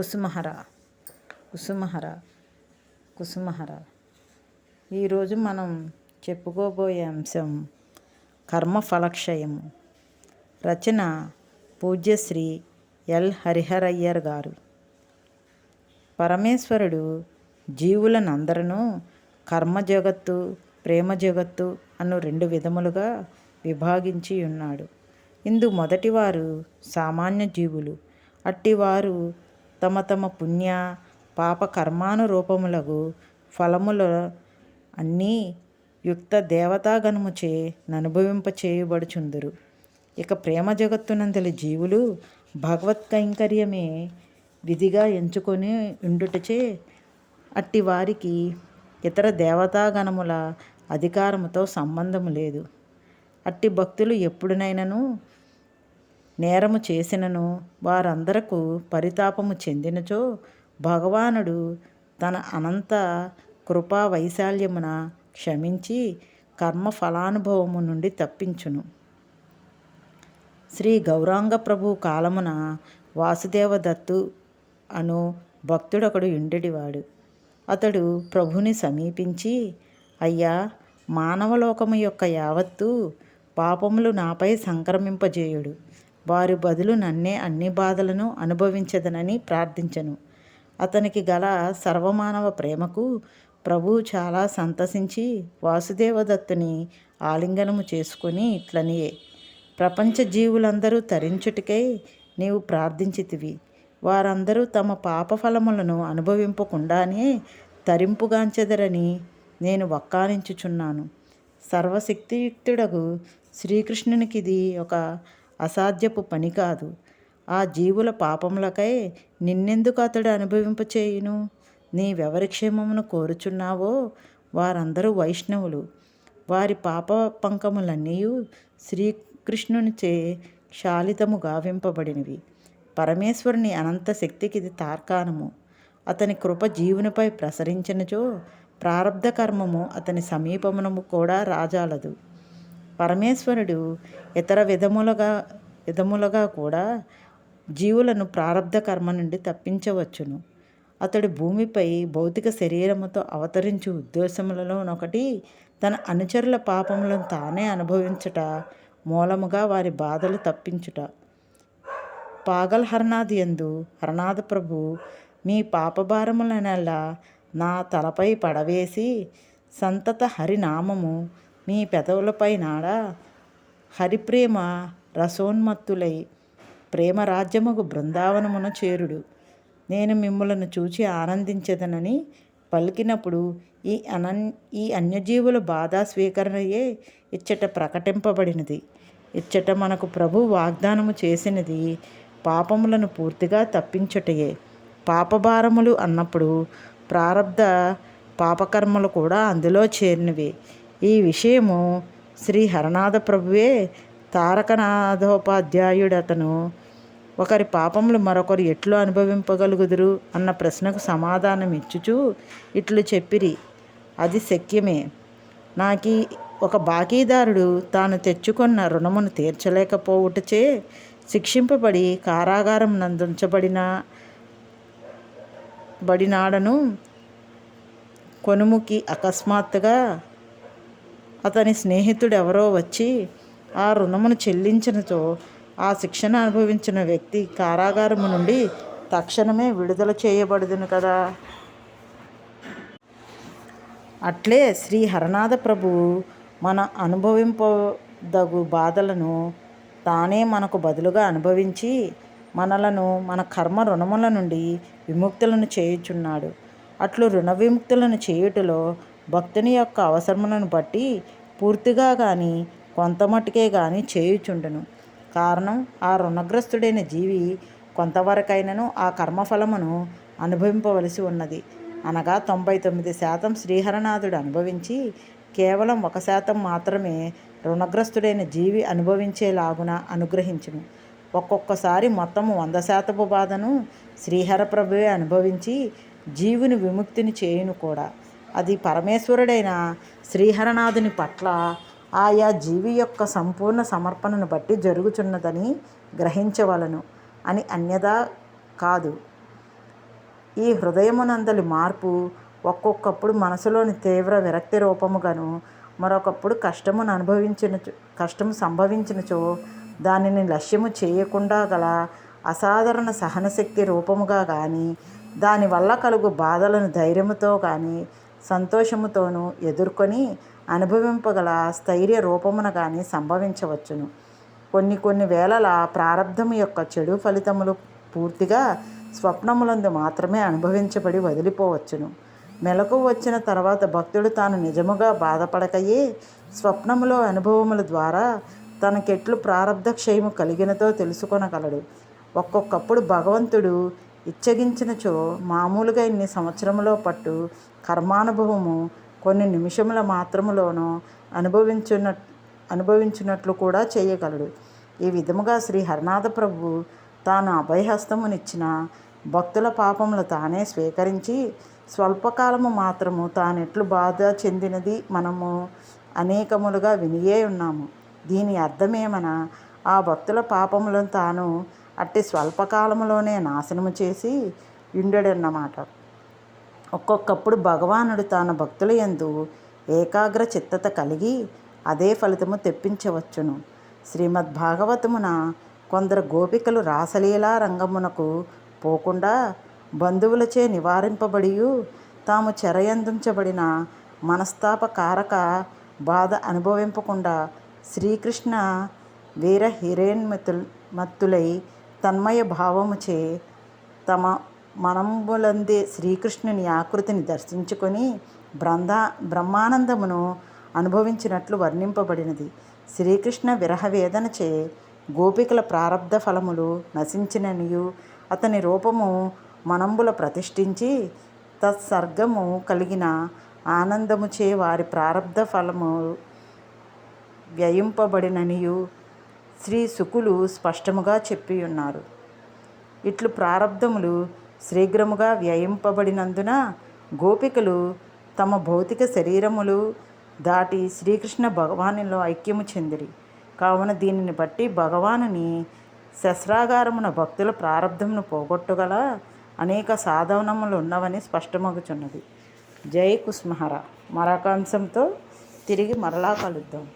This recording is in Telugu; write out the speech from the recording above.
కుసుమహర కుసుమహర కుసుమహర. ఈరోజు మనం చెప్పుకోబోయే అంశం కర్మఫలక్షయం రచన పూజ్యశ్రీ ఎల్. హరిహరయ్యర్ గారు. పరమేశ్వరుడు జీవులనందరూ కర్మ జగత్తు ప్రేమ జగత్తు అను రెండు విధములుగా విభాగించి ఉన్నాడు. ఇందు మొదటివారు సామాన్య జీవులు అట్టివారు తమ తమ పుణ్య పాప కర్మానురూపములగు ఫలముల అన్నీ యుక్త దేవతాగణముచే ననుభవింప చేయబడుచుందురు ఇక ప్రేమ జగత్తునందలి జీవులు భగవత్ కైంకర్యమే విధిగా ఎంచుకొని ఉండుటచే అట్టి వారికి ఇతర దేవతాగణముల అధికారముతో సంబంధము లేదు. అట్టి భక్తులు ఎప్పుడునైనను నేరము చేసినను వారందరకు పరితాపము చెందినచో భగవానుడు తన అనంత కృపా వైశాల్యమున క్షమించి కర్మ ఫలానుభవము నుండి తప్పించును. శ్రీ గౌరాంగ ప్రభు కాలమున వాసుదేవదత్తు అను భక్తుడొకడు ఉండేటివాడు అతడు ప్రభుని సమీపించి అయ్యా మానవలోకము యొక్క యావత్తు పాపములు నాపై సంక్రమింపజేయుడు. వారి బదులు నన్నే అన్ని బాధలను అనుభవించదనని ప్రార్థించను. అతనికి గల సర్వమానవ ప్రేమకు ప్రభు చాలా సంతసించి వాసుదేవదత్తుని ఆలింగనము చేసుకుని ఇట్లనియే. ప్రపంచ జీవులందరూ తరించుటకై నీవు ప్రార్థించితివి. వారందరూ తమ పాపఫలములను అనుభవింపకుండానే తరింపుగాంచెదరని నేను వక్కానించుచున్నాను. సర్వశక్తియుక్తుడగు శ్రీకృష్ణునికిది ఒక అసాధ్యపు పని కాదు. ఆ జీవుల పాపములకై నిన్నెందుకు అతడు అనుభవింపచేయును? నీవెవరి క్షేమమును కోరుచున్నావో వారందరూ వైష్ణవులు. వారి పాప పంకములన్నీ శ్రీకృష్ణునిచే శాలితము గావింపబడినవి. పరమేశ్వరుని అనంత శక్తికి ఇది తార్కాణము. అతని కృప జీవునిపై ప్రసరించినచో ప్రారంధ కర్మము అతని సమీపమునము కూడా రాజాలదు. పరమేశ్వరుడు ఇతర విధములుగా విధములుగా కూడా జీవులను ప్రారంధ కర్మ నుండి తప్పించవచ్చును. అతడు భూమిపై భౌతిక శరీరముతో అవతరించు ఉద్దేశములలోనొకటి తన అనుచరుల పాపములను తానే అనుభవించుట మూలముగా వారి బాధలు తప్పించుట. పాగల్ హరనాథ్ ఎందు హరనాథ ప్రభు మీ పాపభారములనెల్లా నా తలపై పడవేసి సంతత హరినామము మీ పెదవులపై నాడా హరిప్రేమ రసోన్మత్తులై ప్రేమరాజ్యముకు బృందావనమున చేరుడు. నేను మిమ్మలను చూచి ఆనందించదనని పలికినప్పుడు ఈ అనన్ ఈ అన్యజీవుల బాధా స్వీకరణయే ఇచ్చట ప్రకటింపబడినది. ఇచ్చట మనకు ప్రభు వాగ్దానము చేసినది పాపములను పూర్తిగా తప్పించుటయే. పాపభారములు అన్నప్పుడు ప్రారంధ పాపకర్మలు కూడా అందులో చేరినవి. ఈ విషయము శ్రీ హరనాథ ప్రభువే తారకనాథోపాధ్యాయుడతను. ఒకరి పాపములు మరొకరు ఎట్లు అనుభవింపగలుగుదురు అన్న ప్రశ్నకు సమాధానం ఇచ్చుచూ ఇట్లు చెప్పిరి. అది శక్యమే. నాకి ఒక బాకీదారుడు తాను తెచ్చుకున్న రుణమును తీర్చలేకపోవుటచే శిక్షింపబడి కారాగారం నందించబడిన బడినాడను కొనుముకి అకస్మాత్తుగా అతని స్నేహితుడు ఎవరో వచ్చి ఆ రుణమును చెల్లించినతో ఆ శిక్షణ అనుభవించిన వ్యక్తి కారాగారము నుండి తక్షణమే విడుదల చేయబడుదును కదా. అట్లే శ్రీ హరనాథ ప్రభువు మన అనుభవింపదగు బాధలను తానే మనకు బదులుగా అనుభవించి మనలను మన కర్మ రుణముల నుండి విముక్తులను చేయుచున్నాడు. అట్లు రుణ విముక్తులను చేయుటలో భక్తుని యొక్క అవసరములను బట్టి పూర్తిగా కానీ కొంతమట్టుకే కానీ చేయుచుండును. కారణం ఆ రుణగ్రస్తుడైన జీవి కొంతవరకైనను ఆ కర్మఫలమును అనుభవింపవలసి ఉన్నది. అనగా తొంభై తొమ్మిది శాతం శ్రీహరనాథుడు అనుభవించి కేవలం ఒక శాతం మాత్రమే రుణగ్రస్తుడైన జీవి అనుభవించేలాగున అనుగ్రహించును. ఒక్కొక్కసారి మొత్తం వంద శాతపు బాధను శ్రీహర ప్రభువే అనుభవించి జీవుని విముక్తిని చేయును కూడా. అది పరమేశ్వరుడైన శ్రీహరనాథుని పట్ల ఆయా జీవి యొక్క సంపూర్ణ సమర్పణను బట్టి జరుగుచున్నదని గ్రహించవలను అని అన్యదా కాదు. ఈ హృదయమునందలి మార్పు ఒక్కొక్కప్పుడు మనసులోని తీవ్ర విరక్తి రూపముగాను మరొకప్పుడు కష్టమును అనుభవించిన కష్టము సంభవించినచో దానిని లక్ష్యము చేయకుండా గల అసాధారణ సహనశక్తి రూపముగా కానీ దానివల్ల కలుగు బాధలను ధైర్యముతో కానీ సంతోషముతోనూ ఎదుర్కొని అనుభవింపగల స్థైర్య రూపమున కానీ సంభవించవచ్చును. కొన్ని కొన్ని వేళల ప్రారంధము యొక్క చెడు ఫలితములు పూర్తిగా స్వప్నములందు మాత్రమే అనుభవించబడి వదిలిపోవచ్చును. మెలకు వచ్చిన తర్వాత భక్తుడు తాను నిజముగా బాధపడకయే స్వప్నములో అనుభవముల ద్వారా తనకెట్లు ప్రారంధ క్షయము కలిగినతో తెలుసుకొనగలడు. ఒక్కొక్కప్పుడు భగవంతుడు ఇచ్చగించినచో మామూలుగా ఇన్ని సంవత్సరములో పట్టు కర్మానుభవము కొన్ని నిమిషముల మాత్రములోనో అనుభవించున్న అనుభవించినట్లు కూడా చేయగలడు. ఈ విధముగా శ్రీ హరినాథ ప్రభు తాను అభయహస్తమునిచ్చిన భక్తుల పాపములు తానే స్వీకరించి స్వల్పకాలము మాత్రము తానెట్లు బాధ చెందినది మనము అనేకములుగా వినియే ఉన్నాము. దీని అర్థమేమన ఆ భక్తుల పాపములను తాను అట్టి స్వల్పకాలములోనే నాశనము చేసి ఉండడన్నమాట ఒక్కొక్కప్పుడు భగవానుడు తాను భక్తుల యందు ఏకాగ్ర చిత్తత కలిగి అదే ఫలితము తెప్పించవచ్చును. శ్రీమద్ భాగవతమున కొందరు గోపికలు రాసలీలా రంగమునకు పోకుండా బంధువులచే నివారింపబడి తాము చెరయందించబడిన మనస్తాపకారక బాధ అనుభవింపకుండా శ్రీకృష్ణ వీర హిరేన్మతుల్ మత్తులై తన్మయ భావముచే తమ మనంబులందే శ్రీకృష్ణుని ఆకృతిని దర్శించుకొని బ్రంధా బ్రహ్మానందమును అనుభవించినట్లు వర్ణింపబడినది. శ్రీకృష్ణ విరహవేదనచే గోపికల ప్రారంధ ఫలములు నశించిననియు అతని రూపము మనంబుల ప్రతిష్ఠించి తత్సర్గము కలిగిన ఆనందముచే వారి ప్రారంధ ఫలము వ్యయింపబడిననియు శ్రీ శుకులు స్పష్టముగా చెప్పి ఉన్నారు ఇట్లు ప్రారంధములు శీఘ్రముగా వ్యయింపబడినందున గోపికలు తమ భౌతిక శరీరములు దాటి శ్రీకృష్ణ భగవానులో ఐక్యము చెందిరి. కావున దీనిని బట్టి భగవానుని శస్త్రాగారమున భక్తుల ప్రారంధమును పోగొట్టుగల అనేక సాధనములు ఉన్నవని స్పష్టమగుచున్నది. జై కుస్మహర. మరొక అంశంతో తిరిగి మరలా కలుద్దాం.